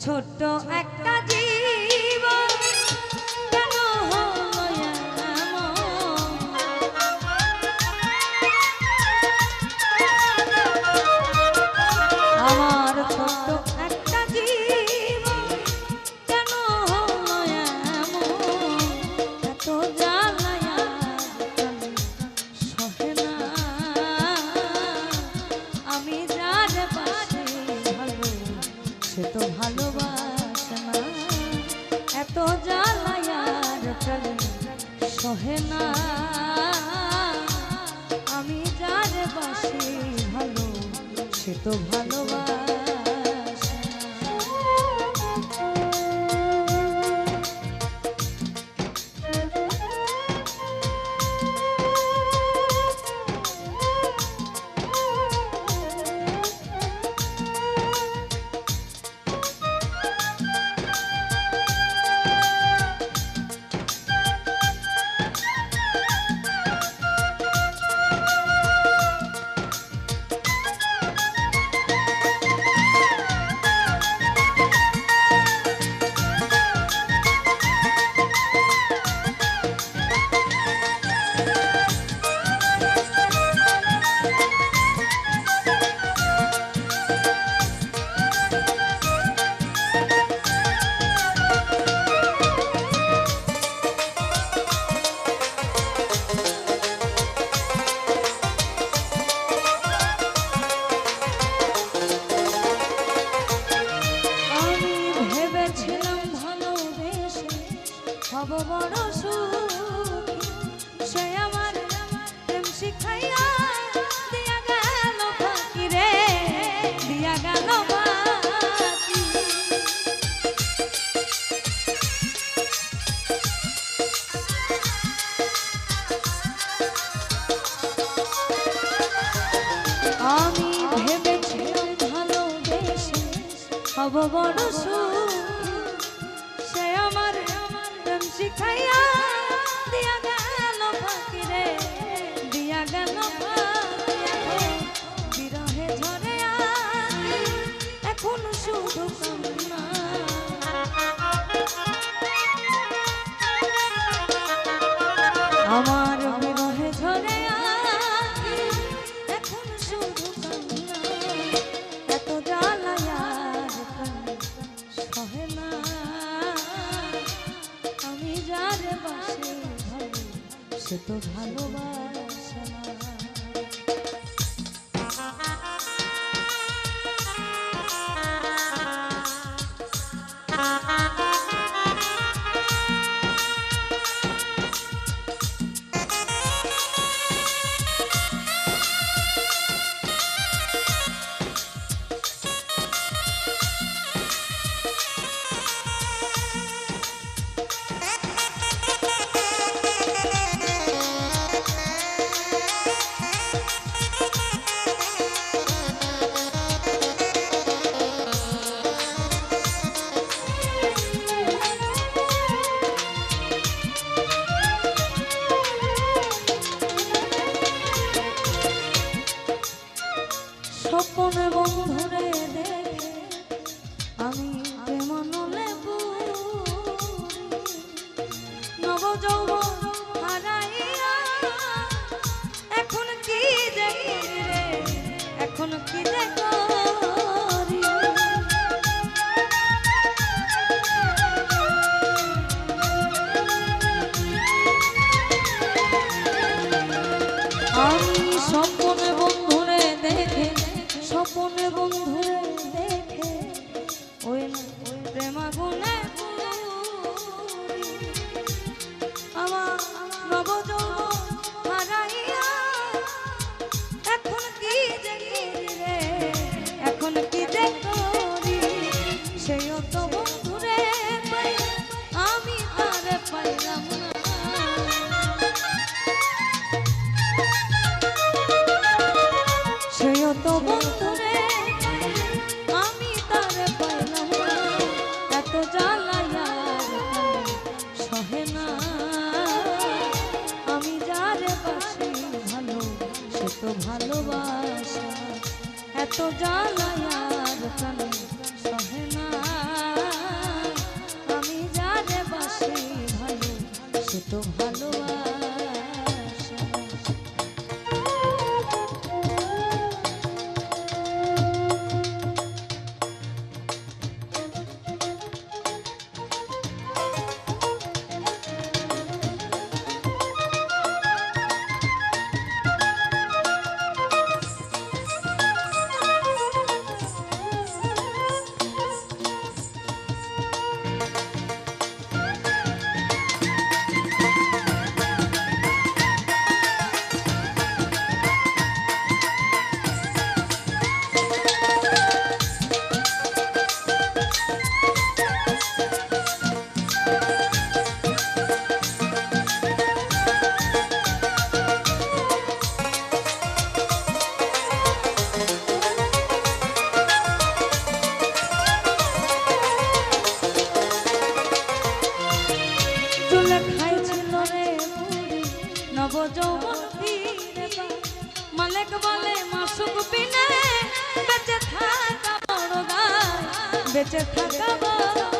ছোট্ট একটা তো ভালোবাসে। না এত জ্বালায় আর সহে না। আমি যার পাশে ভালো, সে তো ভালোবাসে। হব বড় সুখী। সে আমার প্রেম শিখাইয়া দিয়া গেল ফাঁকি রে, দিয়া গেল আমি ভেবেছিলাম ভালোবেসে হব বড় সুখী। আমার বিরহে ঝরে এখন শুধু এত জ্বালায় সহে না। আমি যার বাসে সে তো ভালোবাসে। বন্ধুরে দেখে আমি প্রেমানলে নব যৌবন এখন কি এখন কি যে আমি স্বপনে ভালোবাসা। এত জ্বালায়ার প্রাণে সহে না। আমি যারে বাসি ভালো সে তো ভালোবাসা। বলে মাসুক বিনে বেঁচে থাকা বড় গায় বেঁচে থাকা বড়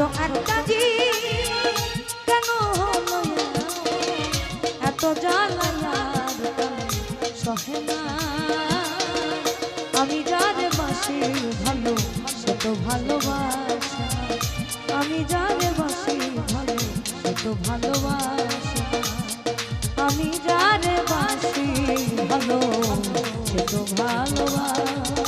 এত আমি যারে বাসি ভালো তো ভালোবাসা। আমি যারে বাসি ভালো তো ভালোবাসা। আমি যারে বাসি ভালো ভালোবাসা।